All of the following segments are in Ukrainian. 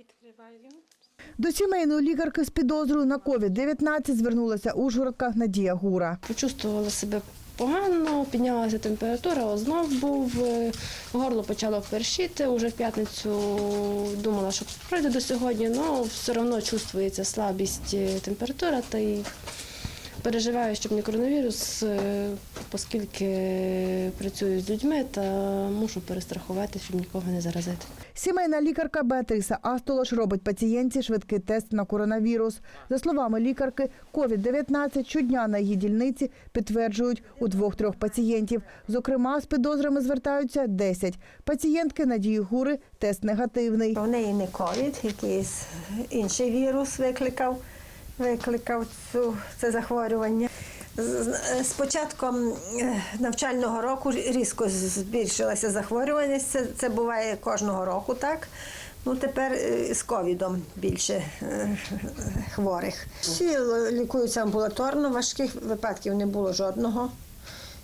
Відкриваю. До сімейної лікарки з підозрою на COVID-19 звернулася Ужгородка Надія Гура. Почувствувала себе погано, піднялася температура, ознов був, е, горло почало першити. Уже в п'ятницю думала, що пройде до сьогодні, але все одно чувствується слабість е, температура та й переживаю, щоб не коронавірус, е, оскільки працюю з людьми та мушу перестрахувати, щоб нікого не заразити. Сімейна лікарка Беатриса Астолош робить пацієнтці швидкий тест на коронавірус. За словами лікарки, COVID-19 щодня на її дільниці підтверджують у двох-трьох пацієнтів. Зокрема, з підозрами звертаються 10. Пацієнтки Надії Гури тест негативний. У неї не ковід, якийсь інший вірус викликав, викликав цю, це захворювання. З- початком е, навчального року різко збільшилася захворюваність. Це, це буває кожного року, так? Ну, тепер е, з ковідом більше е, хворих. Всі лікуються амбулаторно, важких випадків не було жодного.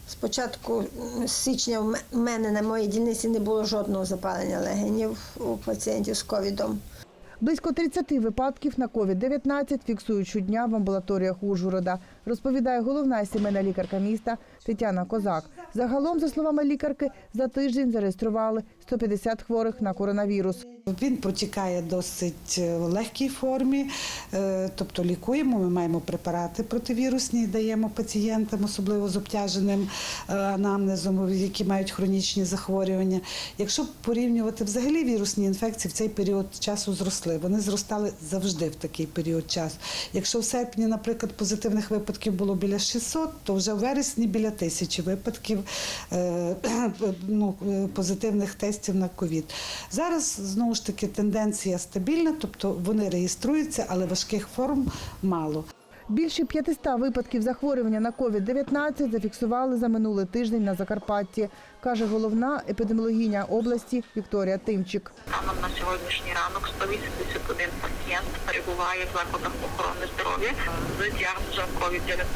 Спочатку січня в мене на моїй дільниці не було жодного запалення легенів у пацієнтів з ковідом. Близько 30 випадків на COVID-19 фіксують щодня в амбулаторіях Ужгорода, розповідає головна сімейна лікарка міста Тетяна Козак. Загалом, за словами лікарки, за тиждень зареєстрували 150 хворих на коронавірус. Він протікає досить е, в легкій формі, е, тобто лікуємо. Ми маємо препарати противірусні, даємо пацієнтам, особливо з обтяженим е, анамнезом, які мають хронічні захворювання. Якщо порівнювати взагалі вірусні інфекції, в цей період часу зросли. Вони зростали завжди в такий період часу. Якщо в серпні, наприклад, позитивних випадків було біля 600, то вже в вересні біля тисячі випадків ну, позитивних тестів на ковід. Зараз знову ж таки тенденція стабільна, тобто вони реєструються, але важких форм мало. Більше 500 випадків захворювання на COVID-19 зафіксували за минулий тиждень на Закарпатті, каже головна епідеміологиня області Вікторія Тимчик. Станом на сьогоднішній ранок 181 пацієнт перебуває в закладах охорони здоров'я з діагнозом COVID-19.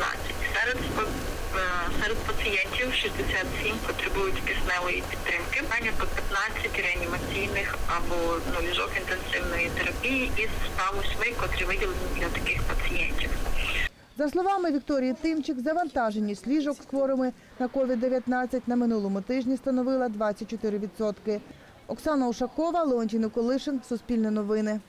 Серед, е, серед пацієнтів 67 потребують кисневої підтримки, зайнято 15 реанімаційних або ну, ліжок інтенсивної терапії із 108, котрі виділені для таких пацієнтів. За словами Вікторії Тимчик, завантаженість ліжок з хворими на COVID-19 на минулому тижні становила 24%. Оксана Ушакова, Леонтій Николишин, Суспільне новини.